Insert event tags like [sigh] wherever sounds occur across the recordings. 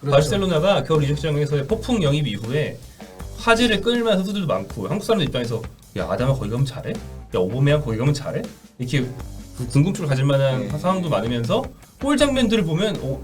그렇죠. 바르셀로나가 겨울 이적 시장에서의 폭풍 영입 이후에 화제를 끌 만한 선수들도 많고 한국 사람들 입장에서 야 아다마 거기 가면 잘해? 야 오보메양 거기 가면 잘해? 이렇게 그 궁금증을 가질 만한 네. 상황도 많으면서 골 장면들을 보면 어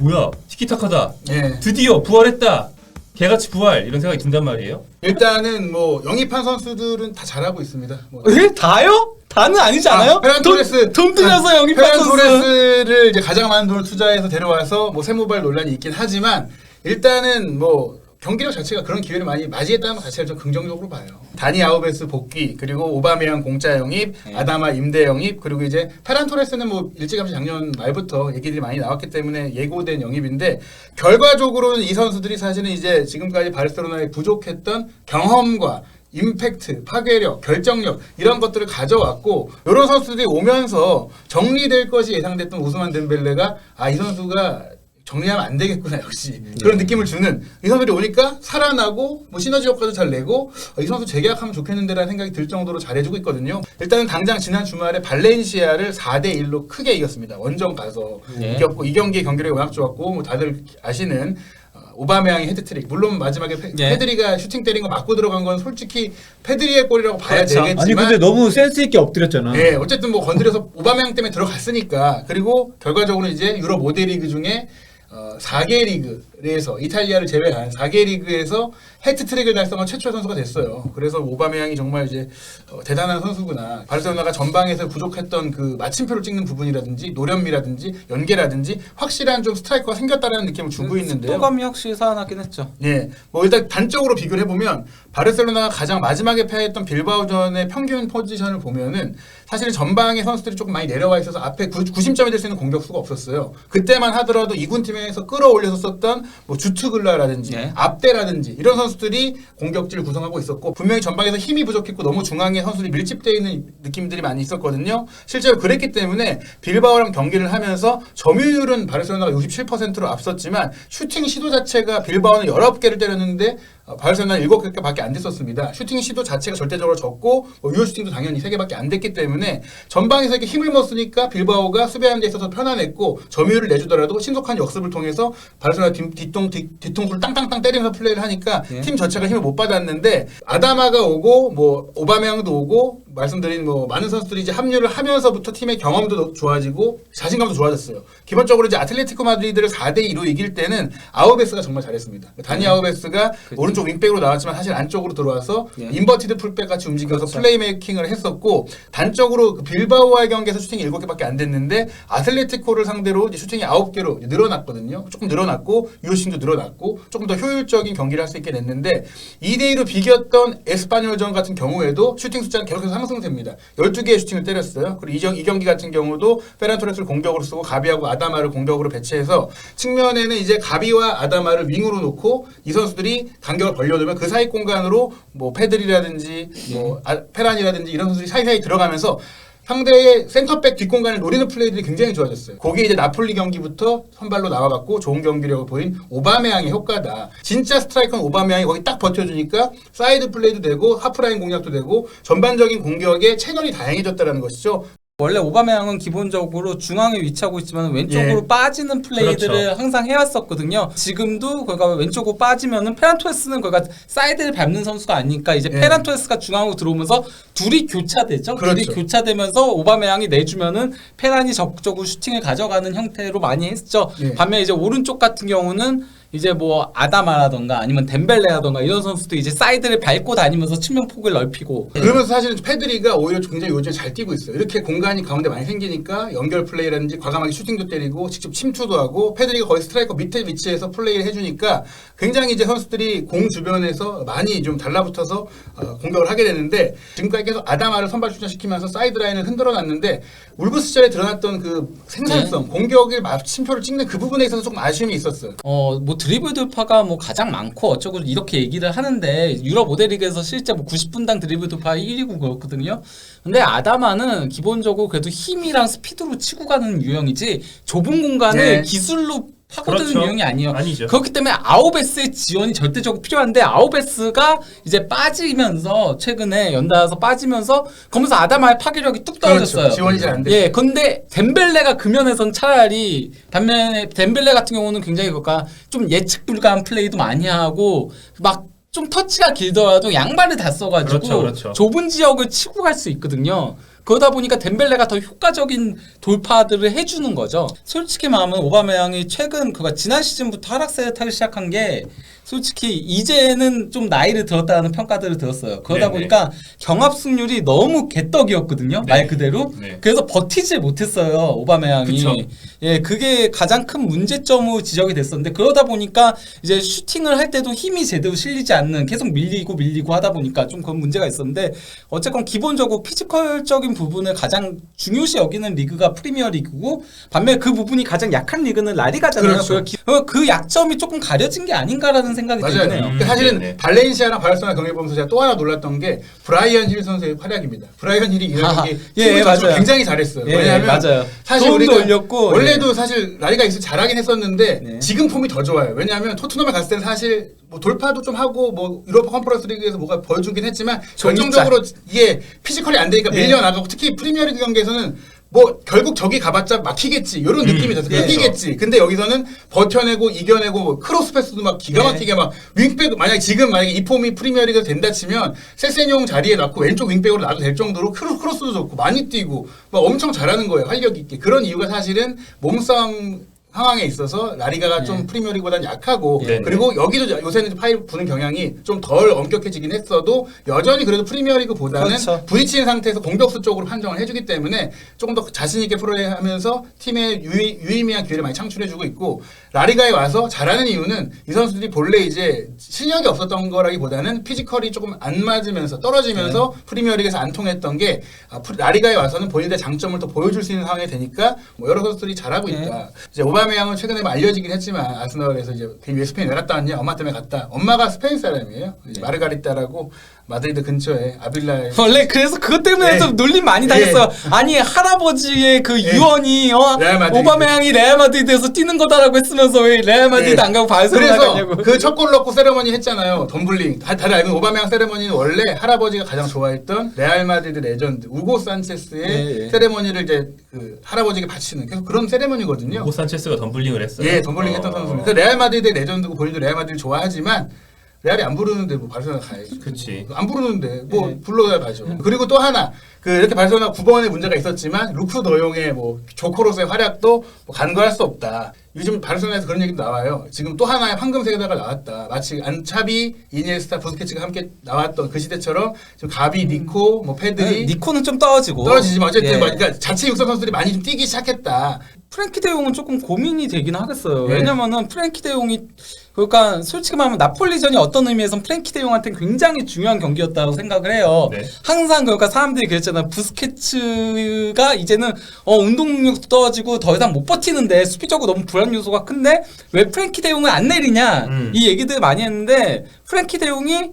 뭐야 티키타카다 예. 드디어 부활했다 개같이 부활 이런 생각이 든단 말이에요. 일단은 뭐 영입한 선수들은 다 잘하고 있습니다. 뭐 에? 다요? 다는 아니지 않아요? 페란 돈- 토레스 돈 들여서 영입한 페란 선수. 토레스를 이제 가장 많은 돈을 투자해서 데려와서 뭐 세모발 논란이 있긴 하지만 일단은 뭐 경기력 자체가 그런 기회를 많이 맞이했다는 것 자체를 좀 긍정적으로 봐요. 다니 아우베스 복귀 그리고 오바메양 공짜 영입, 네. 아다마 임대 영입 그리고 이제 페란 토레스는 뭐 일찌감치 작년 말부터 얘기들이 많이 나왔기 때문에 예고된 영입인데 결과적으로는 이 선수들이 사실은 이제 지금까지 바르셀로나에 부족했던 경험과 임팩트, 파괴력, 결정력 이런 것들을 가져왔고 이런 선수들이 오면서 정리될 것이 예상됐던 우스만 덴벨레가 아 이 선수가 정리하면 안 되겠구나 역시 그런 느낌을 주는 이 선수들이 오니까 살아나고 뭐 시너지 효과도 잘 내고 어, 이 선수 재계약하면 좋겠는데라는 생각이 들 정도로 잘해주고 있거든요. 일단은 당장 지난 주말에 발렌시아를 4대 1로 크게 이겼습니다. 원정 가서 네. 이겼고 이 경기 경기력이 워낙 좋았고 뭐 다들 아시는 어, 오바메양의 헤드트릭 물론 마지막에 페, 예. 페드리가 슈팅 때린 거 맞고 들어간 건 솔직히 페드리의 골이라고 봐야 그렇죠. 되겠지만 아니 근데 너무 센스 있게 엎드렸잖아. 예, 어쨌든 뭐 건드려서 [laughs] 오바메양 때문에 들어갔으니까 그리고 결과적으로 이제 유럽 5대 리그 중에 어, 4개 리그 에서 이탈리아를 제외한 4개 리그에서 헤트트릭을 달성한 최초의 선수가 됐어요. 그래서 오바메양이 정말 이제 어, 대단한 선수구나. 바르셀로나가 전방에서 부족했던 그 마침표를 찍는 부분이라든지 노련미라든지 연계라든지 확실한 좀 스트라이커가 생겼다라는 느낌을 주고 있는데요. 속도감이 확실히 살아나긴 했죠. 예, 뭐 일단 단적으로 비교를 해보면 바르셀로나가 가장 마지막에 패했던 빌바오전의 평균 포지션을 보면은 사실 전방의 선수들이 조금 많이 내려와 있어서 앞에 구, 구심점이 될 수 있는 공격수가 없었어요. 그때만 하더라도 이군 팀에서 끌어올려서 썼던 뭐 주트글라라든지 예. 앞대라든지 이런 선수들이 공격지를 구성하고 있었고 분명히 전방에서 힘이 부족했고 너무 중앙에 선수들이 밀집되어 있는 느낌들이 많이 있었거든요. 실제로 그랬기 때문에 빌바오랑 경기를 하면서 점유율은 바르셀로나가 67%로 앞섰지만 슈팅 시도 자체가 빌바오는 19개를 때렸는데 어, 바르셀로나는 7개밖에 안 됐었습니다. 슈팅 시도 자체가 절대적으로 적고 뭐 유효 슈팅도 당연히 3개밖에 안 됐기 때문에 전방에서 이렇게 힘을 못 쓰니까 빌바오가 수비하는 데 있어서 편안했고 점유율을 내주더라도 신속한 역습을 통해서 바르셀로나 뒤, 뒤통 뒤, 뒤통수를 땅땅땅 때리면서 플레이를 하니까 예. 팀 전체가 힘을 못 받았는데 아다마가 오고 뭐 오바메양도 오고 말씀드린 뭐 많은 선수들이 이제 합류를 하면서부터 팀의 경험도 좋아지고 자신감도 좋아졌어요. 기본적으로 이제 아틀레티코 마드리드를 4대 2로 이길 때는 아우베스가 정말 잘했습니다. 다니 아우베스가 오른쪽 윙백으로 나왔지만 사실 안쪽으로 들어와서 예. 인버티드 풀백 같이 움직여서 그렇죠. 플레이메이킹을 했었고 단적으로 그 빌바오와의 경기에서 슈팅이 7개밖에 안 됐는데 아틀레티코를 상대로 이제 슈팅이 9개로 이제 늘어났거든요. 조금 늘어났고 유효싱도 늘어났고 조금 더 효율적인 경기를 할 수 있게 됐는데 2대 2로 비겼던 에스파뇰전 같은 경우에도 슈팅 숫자는 계속해서 상승 됩니다. 12개의 슈팅을 때렸어요. 그리고 이, 경기 같은 경우도 페란토레스를 공격으로 쓰고 가비하고 아다마를 공격으로 배치해서 측면에는 이제 가비와 아다마를 윙으로 놓고 이 선수들이 간격을 벌려두면 그 사이 공간으로 뭐 페들이라든지 뭐 아, 페란이라든지 이런 선수들이 사이사이 들어가면서 상대의 센터백 뒷공간을 노리는 플레이들이 굉장히 좋아졌어요. 그게 이제 나폴리 경기부터 선발로 나와갖고 좋은 경기력을 보인 오바메양의 효과다. 진짜 스트라이커는 오바메양이 거기 딱 버텨주니까 사이드 플레이도 되고 하프라인 공략도 되고 전반적인 공격에 채널이 다양해졌다는 것이죠. 원래 오바메양은 기본적으로 중앙에 위치하고 있지만 왼쪽으로 예. 빠지는 플레이들을 그렇죠. 항상 해왔었거든요. 지금도 그가 왼쪽으로 빠지면은 페란토레스는 그가 사이드를 밟는 선수가 아니니까 이제 예. 페란토레스가 중앙으로 들어오면서 둘이 교차되죠. 둘이 그렇죠. 교차되면서 오바메양이 내주면은 페란이 적극적으로 슈팅을 가져가는 형태로 많이 했죠. 예. 반면 이제 오른쪽 같은 경우는 이제 뭐 아다마라던가 아니면 덴벨레라던가 이런 선수도 이제 사이드를 밟고 다니면서 측면 폭을 넓히고 그러면서 사실은 페드리가 오히려 굉장히 요즘에 잘 뛰고 있어요. 이렇게 공간이 가운데 많이 생기니까 연결 플레이라든지 과감하게 슈팅도 때리고 직접 침투도 하고 페드리가 거의 스트라이커 밑에 위치에서 플레이를 해주니까 굉장히 이제 선수들이 공 주변에서 많이 좀 달라붙어서 어, 공격을 하게 되는데 지금까지 계속 아다마를 선발 출전시키면서 사이드 라인을 흔들어 놨는데 울브스전에 드러났던 그 생산성, 공격의 마침표를 찍는 그 부분에 있어서 조금 아쉬움이 있었어요. 어, 뭐 드리블 돌파가 뭐 가장 많고 어쩌고 이렇게 얘기를 하는데 유럽 5대 리그에서 실제 뭐 90분당 드리블 돌파 1위고 그렇거든요. 근데 아다마는 기본적으로 그래도 힘이랑 스피드로 치고 가는 유형이지 좁은 공간을 네. 기술로 파고드는 그렇죠. 유형이 아니에요. 아니죠. 그렇기 때문에 아오베스의 지원이 절대적으로 필요한데 아오베스가 이제 빠지면서 최근에 연달아서 빠지면서 그러면서 아다마의 파괴력이 뚝 떨어졌어요. 그렇죠. 지원이 잘 안 돼. 예, 근데 덴벨레가 그 면에선 차라리 반면에 덴벨레 같은 경우는 굉장히 그러니까 좀 예측 불가한 플레이도 많이 하고 막 좀 터치가 길더라도 양발을 다 써가지고 그렇죠, 그렇죠. 좁은 지역을 치고 갈 수 있거든요. 그러다 보니까 덴벨레가 더 효과적인 돌파들을 해주는 거죠. 솔직히 말하면 오바메양이 최근 그가 지난 시즌부터 하락세를 타기 시작한 게 솔직히 이제는 좀 나이를 들었다는 평가들을 들었어요. 그러다 네네. 보니까 경합 승률이 너무 개떡이었거든요. 말 그대로. 네. 그래서 버티지 못했어요. 오바메양이. 그쵸. 예, 그게 가장 큰 문제점으로 지적이 됐었는데 그러다 보니까 이제 슈팅을 할 때도 힘이 제대로 실리지 않는 계속 밀리고 밀리고 하다 보니까 좀 그런 문제가 있었는데 어쨌건 기본적으로 피지컬적인 부분을 가장 중요시 여기는 리그가 프리미어 리그고 반면에 그 부분이 가장 약한 리그는 라리가잖아요. 그렇죠. 어, 그 약점이 조금 가려진 게 아닌가라는 생각이 맞아요. 들긴 해요. 근데 사실은 네네. 발렌시아랑 바르셀로나 경기 보면서 제가 또 하나 놀랐던 게 브라이언 힐 선수의 활약입니다. 브라이언 힐이 이런 아하, 경기 예, 팀을 맞아요. 굉장히 잘했어요. 예, 왜냐하면 맞아요. 사실 도움도 우리가 올렸고, 원래도 사실 라리가 있을 때 잘하긴 했었는데 네. 지금 폼이 더 좋아요. 왜냐하면 토트넘에 갔을 때는 사실 뭐 돌파도 좀 하고 뭐 유로파 컨퍼런스 리그에서 뭐가 보여주긴 했지만 결정적으로 이게 피지컬이 안 되니까 예. 밀려나가고 특히 프리미어리그 경기에서는 뭐 결국 저기 가봤자 막히겠지 이런 음, 느낌이 들어서 그렇죠. 이기겠지. 근데 여기서는 버텨내고 이겨내고 뭐 크로스 패스도 막 기가 네. 막히게 막 윙백 만약에 지금 만약에 이 폼이 프리미어리그 된다 치면 세세뇽 자리에 놔고 왼쪽 윙백으로 놔도 될 정도로 크로, 크로스도 좋고 많이 뛰고 막 엄청 잘하는 거예요 활력 있게 그런 이유가 사실은 몸싸움 상황에 있어서 라리가가 좀 네. 프리미어리그보다는 약하고 네. 그리고 여기도 요새는 파일 부는 경향이 좀 덜 엄격해지긴 했어도 여전히 그래도 프리미어리그보다는 그렇죠. 부딪히는 상태에서 공격수 쪽으로 판정을 해주기 때문에 조금 더 자신 있게 플레이하면서 팀에 유의, 유의미한 기회를 많이 창출해주고 있고 라리가에 와서 잘하는 이유는 이 선수들이 본래 이제 실력이 없었던 거라기보다는 피지컬이 조금 안 맞으면서 떨어지면서 프리미어리그에서 안 통했던 게 아, 라리가에 와서는 본인의 장점을 또 보여줄 수 있는 상황이 되니까 뭐 여러 선수들이 잘하고 네. 있다. 이제 오바 메양은 최근에 뭐 알려지긴 했지만 아스널에서 이제 왜 스페인 왜 갔다 왔냐 엄마 때문에 갔다. 엄마가 스페인 사람이에요. 이제 마르가리타라고 마드리드 근처에 아빌라에 [laughs] 원래 그래서 그것 때문에 네. 좀 놀림 많이 당했어요. 아니 할아버지의 그 네. 유언이 어, 레알. 오바메양이 레알 마드리드에서 뛰는 거다라고 했으면서 왜 레알 마드리드 네. 안 가고 바르셀로나 가냐고. 그래서 그첫골 넣고 세레머니 했잖아요. 덤블링. 다, 다들 알고 오바메양 세레머니는 원래 할아버지가 가장 좋아했던 레알 마드리드 레전드 우고 산체스의 네, 네. 세레머니를 이제 그 할아버지에게 바치는 계속 그런 세레머니거든요. 오 산체스가 덤블링을 했어요. 예, 덤블링 했던 어. 선수입니다. 그 레알 마드리드의 레전드고 본인도 레알 마드리드 좋아하지만 레알이 안 부르는데 뭐 바르셀로나 가야지. 그치. 안 부르는데 뭐 네. 불러야 가죠. 그리고 또 하나 그 이렇게 바르셀로나 9번에 문제가 있었지만 루크 너용의 뭐 조코로스의 활약도 뭐 간과할 수 없다. 요즘 바르셀로나에서 그런 얘기도 나와요. 지금 또 하나의 황금 세대가 나왔다. 마치 안차비, 이니에스타, 부스케츠가 함께 나왔던 그 시대처럼 지금 가비, 니코, 뭐 페드리 네, 니코는 좀 떨어지고 떨어지지만 어쨌든 예. 뭐 그러니까 자체 육성 선수들이 많이 좀 뛰기 시작했다. 프랭키 대용은 조금 고민이 되긴 하겠어요. 예. 왜냐면은 프랭키 대용이 그러니까 솔직히 말하면 나폴리전이 어떤 의미에서 프랭키 대용한테 굉장히 중요한 경기였다고 생각을 해요. 네. 항상 그러니까 사람들이 그랬잖아. 부스케츠가 이제는 어 운동 능력도 떨어지고 더 이상 못 버티는데 수비적으로 너무 불안 요소가 큰데 왜 프랭키 대용을 안 내리냐 음. 이 얘기들 많이 했는데 프랭키 대용이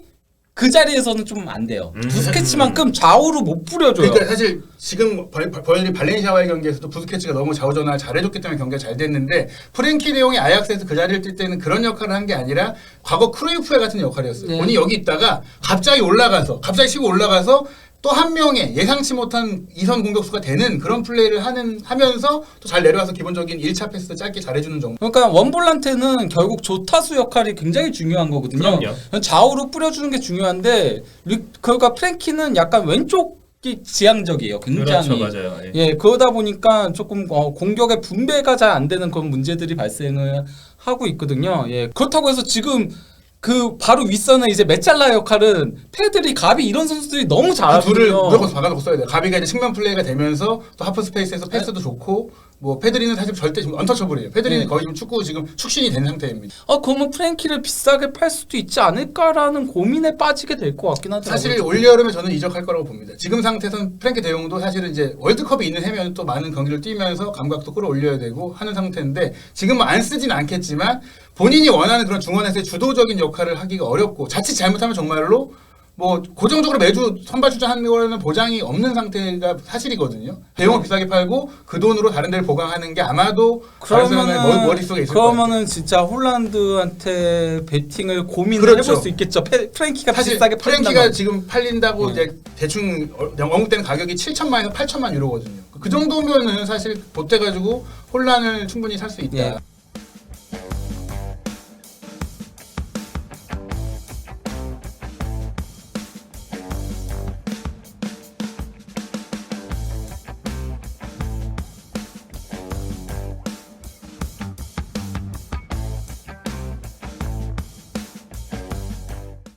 그 자리에서는 좀 안 돼요. 음. 부스케츠만큼 좌우로 못 뿌려줘요. 그러니까 사실 지금 벌- 벌- 발렌시아와의 경기에서도 부스케츠가 너무 좌우전환을 잘해줬기 때문에 경기가 잘 됐는데 프랭키 대용이 아약스에서 그 자리를 뛸 때는 그런 역할을 한 게 아니라 과거 크루이프의 같은 역할이었어요. 네. 본인이 여기 있다가 갑자기 올라가서 갑자기 치고 올라가서 또 한 명의 예상치 못한 이선 공격수가 되는 그런 플레이를 하는 하면서 또 잘 내려와서 기본적인 1차 패스 짧게 잘해주는 정도. 그러니까 원볼란테는 결국 조타수 역할이 굉장히 중요한 거거든요. 그럼요. 좌우로 뿌려주는 게 중요한데 리- 그러니까 프랭키는 약간 왼쪽이 지향적이에요. 굉장히. 그렇죠, 맞아요. 예. 예, 그러다 보니까 조금 어, 공격의 분배가 잘 안 되는 그런 문제들이 발생을 하고 있거든요. 예, 그렇다고 해서 지금 그 바로 윗선에 이제 메짤라 역할은 패들이 가비 이런 선수들이 너무 그 둘을 잘하거든요. 무조건 박아놓고 써야 돼요. 가비가 이제 측면 플레이가 되면서 또 하프 스페이스에서 패스도 좋고 뭐 페드리는 사실 절대 지금 언터처블이에요. 페드리는 네. 거의 지금 축구 지금 축신이 된 상태입니다. 아, 그러면 프랭키를 비싸게 팔 수도 있지 않을까라는 고민에 빠지게 될 것 같긴 하더라고요. 사실 올 여름에 저는 이적할 거라고 봅니다. 지금 상태에서는 프랭키 대용도 사실은 이제 월드컵이 있는 해면 또 많은 경기를 뛰면서 감각도 끌어올려야 되고 하는 상태인데 지금 뭐안 쓰진 않겠지만 본인이 원하는 그런 중원에서의 주도적인 역할을 하기가 어렵고 자칫 잘못하면 정말로 뭐 고정적으로 매주 선발 출전하는 거는 보장이 없는 상태가 사실이거든요. 대용을 비싸게 팔고 그 돈으로 다른 데를 보강하는 게 아마도 그러면은 머릿속에 있을 거예요. 그러면은 진짜 홀란드한테 배팅을 고민을 그렇죠. 해볼 수 있겠죠. 페, 프랭키가 사실 비싸게 프랭키가. 지금 팔린다고 네. 이제 대충 어- 언급되는 가격이 7천만에서 8천만 유로거든요. 그 정도면은 사실 보태 가지고 혼란을 충분히 살 수 있다. 예.